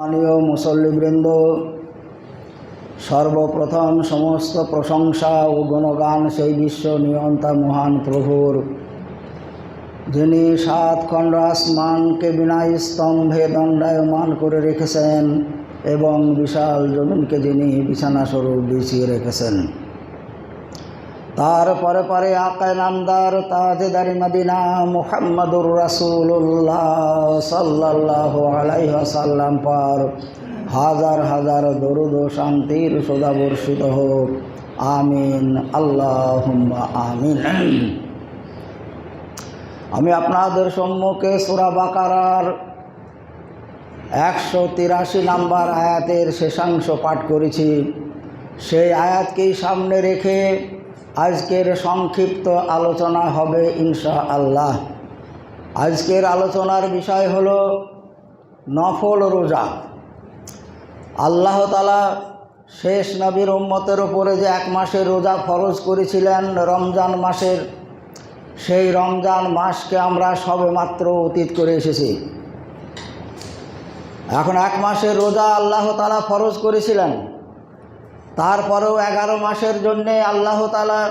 মাননীয় মুসল্লিবৃন্দ, সর্বপ্রথম সমস্ত প্রশংসা ও গণগান সেই বিশ্ব নিয়ন্তা মহান প্রভুর। যিনি সাত খণ্ড আসমানকে বিনা স্তম্ভে দণ্ডায়মান করে রেখেছেন এবং বিশাল জমিনকে যিনি বিছানাস্বরূপ বিছিয়ে রেখেছেন। তার পরে পরে আকায় নামদার তাজেদারি মদিনা মুহাম্মদুর রাসূলুল্লাহ সাল্লাহ আলাইসাল্লাম পর হাজার হাজার দরুদ শান্তির সদা বর্ষিত হোক। আমিন। আল্লাহ আমিন। আমি আপনাদের সম্মুখে সুরা বাকারার একশো তিরাশি নাম্বার আয়াতের শেষাংশ পাঠ করেছি। সেই আয়াতকেই সামনে রেখে আজকের সংক্ষিপ্ত আলোচনা হবে ইনশা আল্লাহ আজকের আলোচনার বিষয় হল নফল রোজা। আল্লাহ তালা শেষ নবীর উম্মতের ওপরে যে এক মাসের রোজা ফরজ করেছিলেন রমজান মাসের, সেই রমজান মাসকে আমরা সবে মাত্র অতীত করে এসেছি। এখন এক মাসের রোজা আল্লাহ তালা ফরজ করেছিলেন। তারপরেও এগারো মাসের জন্যে আল্লাহ তালা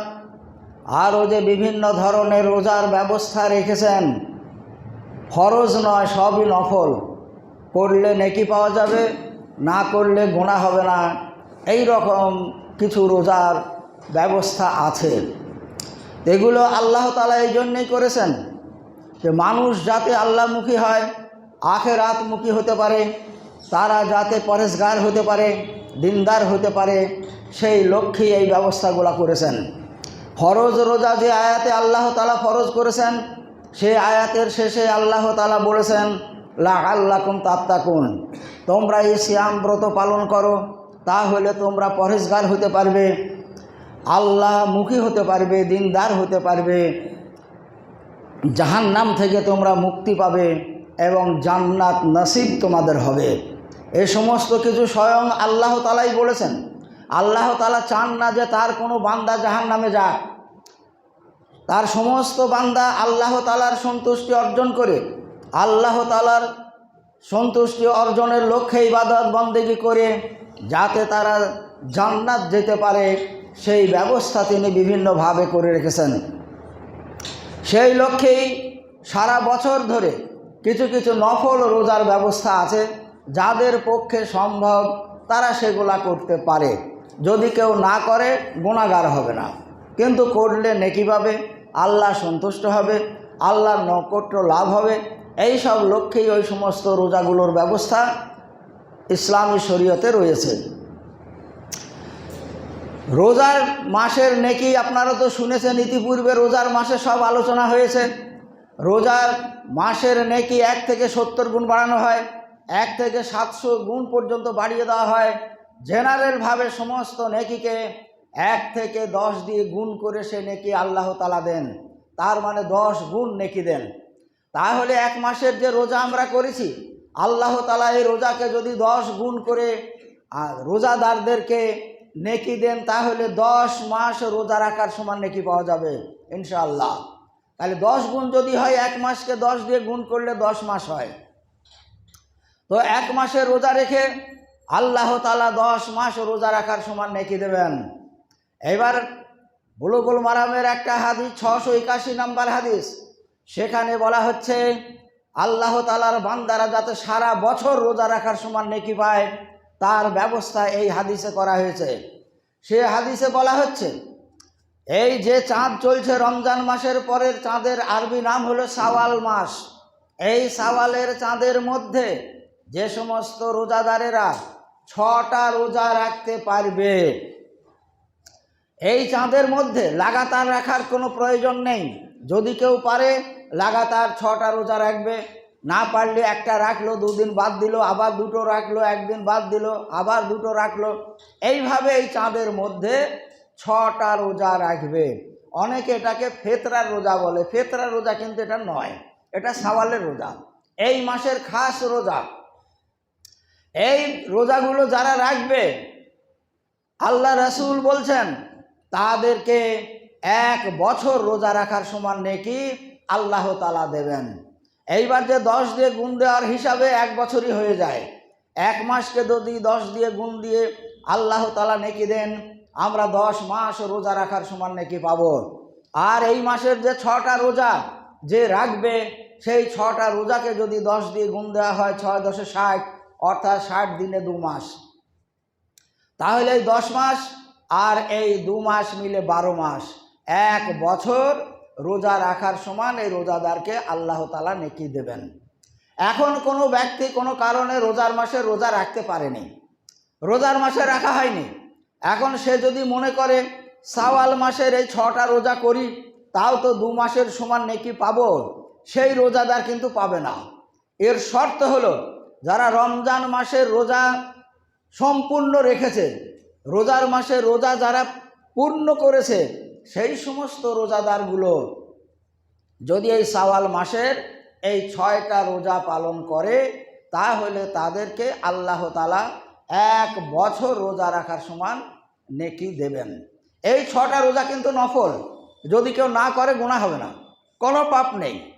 আরও যে বিভিন্ন ধরনের রোজার ব্যবস্থা রেখেছেন, ফরজ নয়, সবই নফল। করলে নেকি পাওয়া যাবে, না করলে গোনা হবে না। এই রকম কিছু রোজার ব্যবস্থা আছে। এগুলো আল্লাহ তালা এই জন্যেই করেছেন যে মানুষ যাতে আল্লাহমুখী হয় আখের রাতমুখী হতে পারে, তারা যাতে পরেশগার হতে পারে দিনদার হতে পারে, সেই লক্ষ্যেই এই ব্যবস্থাগুলো করেছেন। ফরজ রোজা যে আয়াতে আল্লাহ তালা ফরজ করেছেন, সেই আয়াতের শেষে আল্লাহ তালা বলেছেন লা আল্লাকুম তাত্তাকুন। তোমরা এই শ্যাম ব্রত পালন করো, তাহলে তোমরা পরেশগার হতে পারবে, আল্লাহ মুখী হতে পারবে, দিনদার হতে পারবে, জাহান্নাম থেকে তোমরা মুক্তি পাবে এবং জান্নাত নসিব তোমাদের হবে। এ সমস্ত কিছু স্বয়ং আল্লাহ তালাই বলেছেন। আল্লাহ তালা চান না যে তার কোনো বান্দা জাহান নামে যাক। তার সমস্ত বান্দা আল্লাহ তালার সন্তুষ্টি অর্জন করে। আল্লাহ তালার সন্তুষ্টি অর্জনের লক্ষ্যে ইবাদত বন্দেগি করে যাতে তারা জান্নাত যেতে পারে, সেই ব্যবস্থা তিনি বিভিন্নভাবে করে রেখেছেন। সেই লক্ষ্যেই সারা বছর ধরে কিছু কিছু নফল রোজার ব্যবস্থা আছে। যাদের পক্ষে সম্ভব তারা সেগুলা করতে পারে। যদি কেউ না করে গুণাগার হবে না। কিন্তু করলে নেকি পাবে, আল্লাহ সন্তুষ্ট হবে, আল্লাহর নৈকট্য লাভ হবে। এই সব লক্ষ্যেই ওই সমস্ত রোজাগুলোর ব্যবস্থা ইসলামী শরীয়তে রয়েছে। রোজার মাসের নেকি আপনারা তো শুনেছেন, ইতিপূর্বে রোজার মাসে সব আলোচনা হয়েছে। রোজার মাসের নেকি এক থেকে সত্তর গুণ বাড়ানো হয়। এক থেকে সাতশো গুণ পর্যন্ত বাড়িয়ে দেওয়া হয়। জেনারেলভাবে সমস্ত নেকিকে এক থেকে দশ দিয়ে গুণ করে সে নেকি আল্লাহ তালা দেন। তার মানে দশ গুণ নেকি দেন। তাহলে এক মাসের যে রোজা আমরা করেছি, আল্লাহ তালা এই রোজাকে যদি দশ গুণ করে রোজাদারদেরকে নেকি দেন, তাহলে দশ মাস রোজা রাখার সমান নেকি পাওয়া যাবে, ইনশাআল্লাহ। তাহলে দশ গুণ যদি হয়, এক মাসকে দশ দিয়ে গুণ করলে দশ মাস হয়। তো এক মাসে রোজা রেখে আল্লাহ তালা দশ মাস রোজা রাখার সমান নেকি দেবেন। এবার বুলুগুল মারামের একটা হাদিস, ছশো একাশি নাম্বার হাদিস, সেখানে বলা হচ্ছে, আল্লাহ তালার বান্দারা যাতে সারা বছর রোজা রাখার সমান নেকি পায়, তার ব্যবস্থা এই হাদিসে করা হয়েছে। সে হাদিসে বলা হচ্ছে, এই যে চাঁদ চলছে রমজান মাসের পরের চাঁদের আরবি নাম হলো সাওয়াল মাস। এই সাওয়ালের চাঁদের মধ্যে যে সমস্ত রোজাদারেরা ছটা রোজা রাখতে পারবে, এই চাঁদের মধ্যে লাগাতার রাখার কোনো প্রয়োজন নেই। যদি কেউ পারে, লাগাতার ছটা রোজা রাখবে। না পারলে একটা রাখল, দুদিন বাদ দিল, আবার দুটো রাখল, একদিন বাদ দিল, আবার দুটো রাখল। এইভাবে এই চাঁদের মধ্যে ছটা রোজা রাখবে। অনেকে এটাকে ফেতরার রোজা বলে। ফেতরার রোজা কিন্তু এটা নয়, এটা সাওয়ালের রোজা। এই মাসের খাস রোজা এই রোজাগুলো যারা রাখবে, আল্লাহ রসুল বলছেন, তাদেরকে এক বছর রোজা রাখার সমান নেকি আল্লাহ তালা দেবেন। এইবার যে দশ দিয়ে গুণ দেওয়ার হিসাবে এক বছরই হয়ে যায়। এক মাসকে যদি দশ দিয়ে গুণ দিয়ে আল্লাহ তালা নেকি দেন, আমরা দশ মাস রোজা রাখার সমান নেকি পাবো। আর এই মাসের যে ছটা রোজা যে রাখবে, সেই ছটা রোজাকে যদি দশ দিয়ে গুণ দেওয়া হয়, ছয় দশে ষাট অর্থাৎ ষাট দিনে দু মাস। তাহলে এই দশ মাস আর এই দু মাস মিলে বারো মাস। এক বছর রোজা রাখার সমান এই রোজাদারকে আল্লাহ তালা নেকি দেবেন। এখন কোনো ব্যক্তি কোনো কারণে রোজার মাসে রোজা রাখতে পারেনি। রোজার মাসে রাখা হয়নি। এখন সে যদি মনে করে, সাওয়াল মাসের এই ছটা রোজা করি, তাও তো দু মাসের সমান নেকি পাবো। সেই রোজাদার কিন্তু পাবে না। এর শর্ত হলো যারা রমজান মাসের রোজা সম্পূর্ণ রেখেছে, রোজার মাসে রোজা যারা পূর্ণ করেছে, সেই সমস্ত রোজাদারগুলো যদি এই সাওয়াল মাসের এই ছয়টা রোজা পালন করে, তাহলে তাদেরকে আল্লাহ তালা এক বছর রোজা রাখার সমান নেকি দেবেন। এই ছটা রোজা কিন্তু নফল। যদি কেউ না করে গোনা হবে না। কোনো পাপ নেই।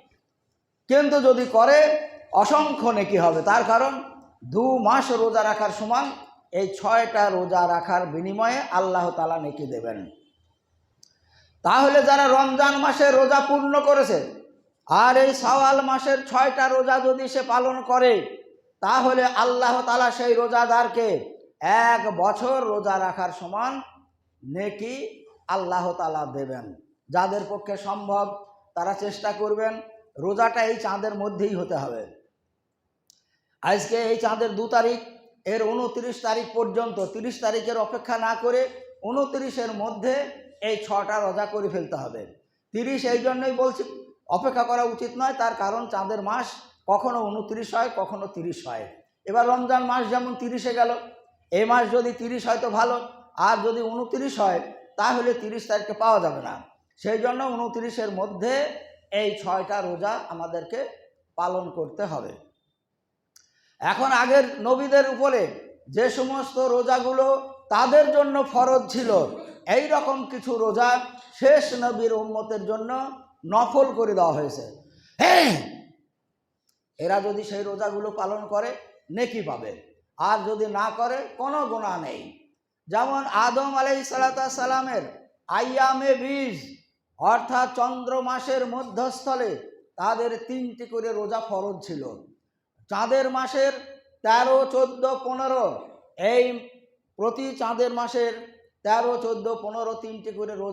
কিন্তু যদি করে অসংখ্য নেকি হবে। তার কারণ, দু মাস রোজা রাখার সমান এই ছয়টা রোজা রাখার বিনিময়ে আল্লাহ তালা নেকি দেবেন। তাহলে যারা রমজান মাসে রোজা পূর্ণ করেছে, আর এই সওয়াল মাসের ছয়টা রোজা যদি সে পালন করে, তাহলে আল্লাহ তালা সেই রোজাদারকে এক বছর রোজা রাখার সমান নেকি আল্লাহ তালা দেবেন। যাদের পক্ষে সম্ভব, তারা চেষ্টা করবেন, রোজাটা এই চাঁদের মধ্যেই হতে হবে। আজকে এই চাঁদের দু তারিখ, এর উনত্রিশ তারিখ পর্যন্ত, তিরিশ তারিখের অপেক্ষা না করে উনত্রিশের মধ্যে এই ছটা রোজা করে ফেলতে হবে। তিরিশ এই জন্যই বলছি, অপেক্ষা করা উচিত নয়, তার কারণ চাঁদের মাস কখনো উনত্রিশ হয়, কখনো তিরিশ হয়। এবার রমজান মাস যেমন তিরিশে গেল এই মাস যদি তিরিশ হয় তো ভালো, আর যদি উনত্রিশ হয়, তাহলে তিরিশ তারিখে পাওয়া যাবে না। সেই জন্য উনত্রিশের মধ্যে এই ছয়টা রোজা আমাদেরকে পালন করতে হবে। এখন আগের নবীদের উপরে যে সমস্ত রোজাগুলো তাদের জন্য ফরজ ছিল, এই রকম কিছু রোজা শেষ নবীর উম্মতের জন্য নফল করে দেওয়া হয়েছে। এরা যদি সেই রোজাগুলো পালন করে, নেকি পাবে। আর যদি না করে, কোনো গুণা নেই। যেমন আদম আলাই সালামের আইয়ামে বীজ, অর্থাৎ চন্দ্র মাসের মধ্যস্থলে তাদের তিনটি করে রোজা ফরজ ছিল। চাঁদের মাসের তেরো, চোদ্দ, পনেরো। এই প্রতি চাঁদের মাসের তেরো, চোদ্দ, পনেরো তিনটি করে রোজা